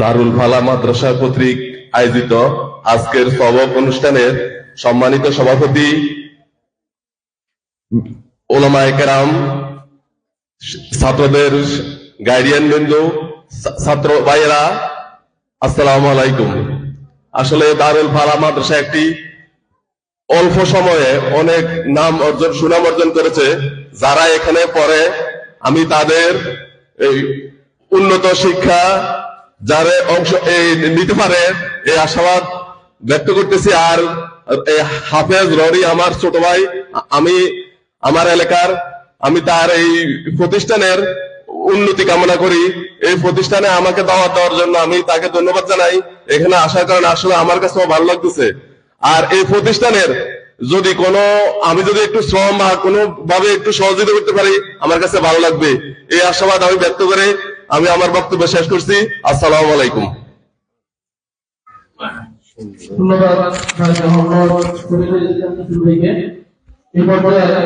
দারুল ফালা মাদ্রাসা কর্তৃক আয়োজিত আজকের সবক অনুষ্ঠানের সম্মানিত সভাপতি ওলামায়ে কেরাম, ছাত্রদের গাইডিয়ান বিন্দু ছাত্র ভাইয়েরা, আসসালামু আলাইকুম। আসলে দারুল ফালা মাদ্রাসা একটি অল্প সময়ে অনেক নাম অর্জন, সুনাম অর্জন করেছে। যারা এখানে পড়ে আমি তাদের এই উন্নত শিক্ষা যারা অংশ এই নিতে পারে, এই আশাবাদ ব্যক্ত করতেছি। আর হাফেজ ররি আমার ছোট ভাই, আমি আমার এলাকার, আমি তার এই প্রতিষ্ঠানের উন্নতি কামনা করি। এই প্রতিষ্ঠানে আমাকে দাওয়াত দেওয়ার জন্য আমি তাকে ধন্যবাদ জানাই। এখানে আসার কারণে আসলে আমার কাছেও ভালো লাগতেছে। আর এই প্রতিষ্ঠানের যদি কোনো, আমি যদি একটু শ্রম বা কোনো ভাবে একটু সহযোগিতা করতে পারি, আমার কাছে ভালো লাগবে। এই আশাবাদ আমি ব্যক্ত করে আমি আমার বক্তব্য শেষ করছি। আসসালাম আলাইকুম। ধন্যবাদ